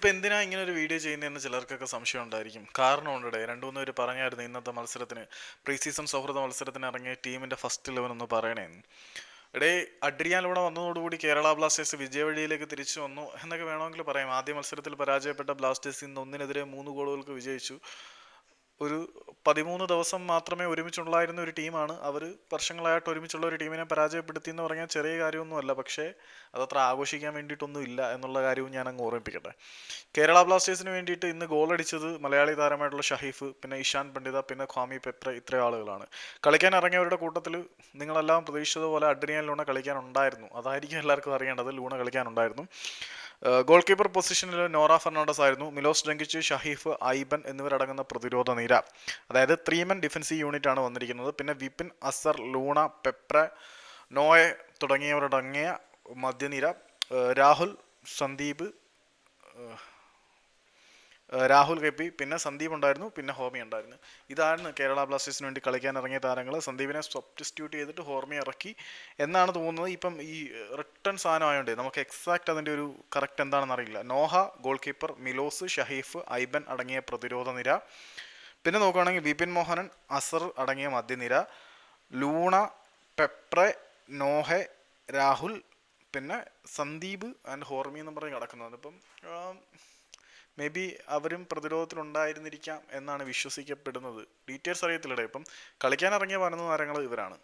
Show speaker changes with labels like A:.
A: ഇപ്പം എന്തിനാ ഇങ്ങനെ ഒരു വീഡിയോ ചെയ്യുന്നതെന്ന് ചിലർക്കൊക്കെ സംശയം ഉണ്ടായിരിക്കും. കാരണമുണ്ട് രണ്ടു മൂന്ന് പേര് പറഞ്ഞായിരുന്നു ഇന്നത്തെ മത്സരത്തിന് പ്രീ സീസൺ സൗഹൃദ മത്സരത്തിന് ഇറങ്ങിയ ടീമിന്റെ ഫസ്റ്റ് ഇലവൻ ഒന്ന് പറയണേന്ന് ഇടേ അഡ്രിയാൻ ഇവിടെ വന്നതോടുകൂടി കേരള ബ്ലാസ്റ്റേഴ്സ് വിജയവഴിയിലേക്ക് തിരിച്ചു വന്നു എന്നൊക്കെ വേണമെങ്കിൽ പറയാം. ആദ്യ മത്സരത്തിൽ പരാജയപ്പെട്ട ബ്ലാസ്റ്റേഴ്സ് ഇന്ന് ഒന്നിനെതിരെ മൂന്ന് ഗോളുകൾക്ക് വിജയിച്ചു. ഒരു പതിമൂന്ന് ദിവസം മാത്രമേ ഒരുമിച്ചുള്ളായിരുന്ന ഒരു ടീമാണ്. അവർ വർഷങ്ങളായിട്ട് ഒരുമിച്ചുള്ള ഒരു ടീമിനെ പരാജയപ്പെടുത്തി എന്ന് പറഞ്ഞാൽ ചെറിയ കാര്യമൊന്നുമല്ല. പക്ഷേ അതത്ര ആഘോഷിക്കാൻ വേണ്ടിയിട്ടൊന്നും ഇല്ല എന്നുള്ള കാര്യവും ഞാൻ അങ്ങ് ഓർമ്മിപ്പിക്കട്ടെ. കേരള ബ്ലാസ്റ്റേഴ്സിന് വേണ്ടിയിട്ട് ഇന്ന് ഗോളടിച്ചത് മലയാളി താരമായിട്ടുള്ള ഷഹീഫ് പിന്നെ ഇഷാൻ പണ്ഡിത പിന്നെ ഖാമി പെത്ര ഇത്ര ആളുകളാണ്. കളിക്കാൻ ഇറങ്ങിയവരുടെ കൂട്ടത്തിൽ നിങ്ങളെല്ലാം പ്രതീക്ഷിച്ചതുപോലെ അഡ്രിയാൻ ലൂണ കളിക്കാനുണ്ടായിരുന്നു അതായിരിക്കും എല്ലാവർക്കും അറിയേണ്ടത്. ലൂണ കളിക്കാനുണ്ടായിരുന്നു ഗോൾ കീപ്പർ പൊസിഷനിൽ നോറ ഫെർണാണ്ടസ് ആയിരുന്നു. മിലോസ് ഡെങ്കിച്ച് ഷഹീഫ് ഐബൻ എന്നിവരടങ്ങുന്ന പ്രതിരോധ നിര. അതായത് ത്രീമൻ ഡിഫൻസീവ് യൂണിറ്റ് ആണ് വന്നിരിക്കുന്നത്. പിന്നെ വിപിൻ അസർ ലൂണ പെപ്ര നോയെ തുടങ്ങിയവരടങ്ങിയ മധ്യനിര. രാഹുൽ സന്ദീപ് രാഹുൽ കെ പി പിന്നെ സന്ദീപ് ഉണ്ടായിരുന്നു പിന്നെ ഹോമി ഉണ്ടായിരുന്നു. ഇതാണ് കേരള ബ്ലാസ്റ്റേഴ്സിന് വേണ്ടി കളിക്കാൻ ഇറങ്ങിയ താരങ്ങൾ സന്ദീപിനെ സബ്സ്റ്റിറ്റ്യൂട്ട് ചെയ്തിട്ട് ഹോർമി ഇറക്കി എന്നാണ് തോന്നുന്നത്. ഇപ്പം ഈ റിട്ടേൺ സാധനം ആയതുകൊണ്ട് നമുക്ക് എക്സാക്റ്റ് അതിന്റെ ഒരു കറക്റ്റ് എന്താണെന്ന് അറിയില്ല. Noah goal keeper Milos Shaheef Aiban അടങ്ങിയ പ്രതിരോധ നിര. പിന്നെ നോക്കുകയാണെങ്കിൽ വിപിൻ മോഹനൻ അസർ അടങ്ങിയ മധ്യനിര ലൂണ പെപ്രെ നോഹെ രാഹുൽ പിന്നെ സന്ദീപ് ആൻഡ് ഹോർമി എന്ന് പറഞ്ഞ് കിടക്കുന്നത് ഇപ്പം മേ ബി അവരും പ്രതിരോധത്തിലുണ്ടായിരുന്നിരിക്കാം എന്നാണ് വിശ്വസിക്കപ്പെടുന്നത്. ഡീറ്റെയിൽസ് അറിയത്തില്ലടേ ഇപ്പം കളിക്കാൻ ഇറങ്ങിയ പതിനൊന്ന് താരങ്ങൾ ഇവരാണ്.